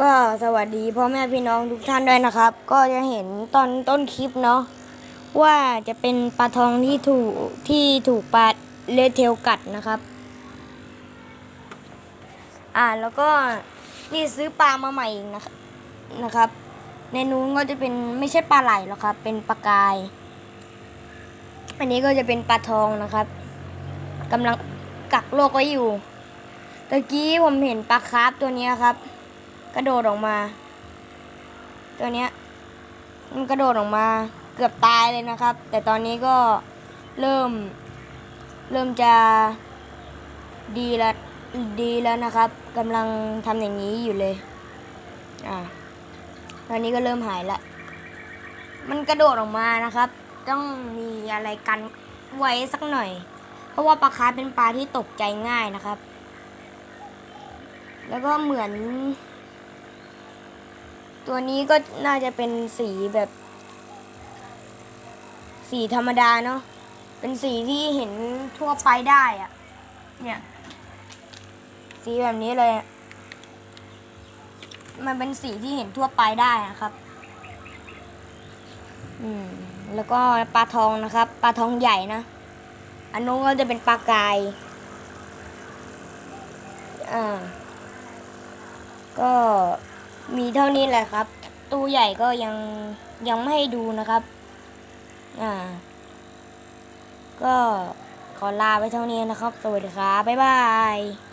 ก็สวัสดีพ่อแม่พี่น้องทุกท่านด้วยนะครับ ก็จะเห็นตอนต้นคลิปเนาะว่าจะเป็นปลาทองที่ถูกที่ถูกปลาเลเทลกัดนะครับ อ่าแล้วก็นี่ซื้อปลามาใหม่อีกนะครับนะครับ ในนู้นก็จะเป็นไม่ใช่ปลาไหลหรอกครับ เป็นปลากาย อันนี้ก็จะเป็นปลาทองนะครับกำลังกักโรคไว้อยู่ตะกี้ผมเห็นปลาคาร์ฟตัวนี้ครับ ระโดดออกมา ตัวเนี้ยมันกระโดดออกมาเกือบตายเลยนะครับ แต่ตอนนี้ก็เริ่ม เริ่มจะดีล้วดีแล้วนะครับกำลังทำอย่างนี้อยู่เลย อ่าตอนนี้ก็เริ่มหายละ มันกระโดดออกมานะครับ ต้องมีอะไรกันไว้สักหน่อย เพราะว่าปลาคาร์เป็นปลาที่ตกใจง่ายนะครับ แล้วก็เหมือน ตัวนี้ก็น่าจะเป็นสีแบบ สีธรรมดาเนาะ เป็นสีที่เห็นทั่วไปได้อะเนี่ย สีแบบนี้เลย มันเป็นสีที่เห็นทั่วไปได้นะครับ อืม แล้วก็ปลาทองนะครับ ปลาทองใหญ่นะ อันนู้นก็จะเป็นปลากาย อ่า ก็ มีเท่านี้แหละครับ ตู้ใหญ่ก็ยังยังไม่ให้ดูนะครับ อ่า ก็ขอลาไปเท่านี้นะครับ สวัสดีครับ บ๊ายบาย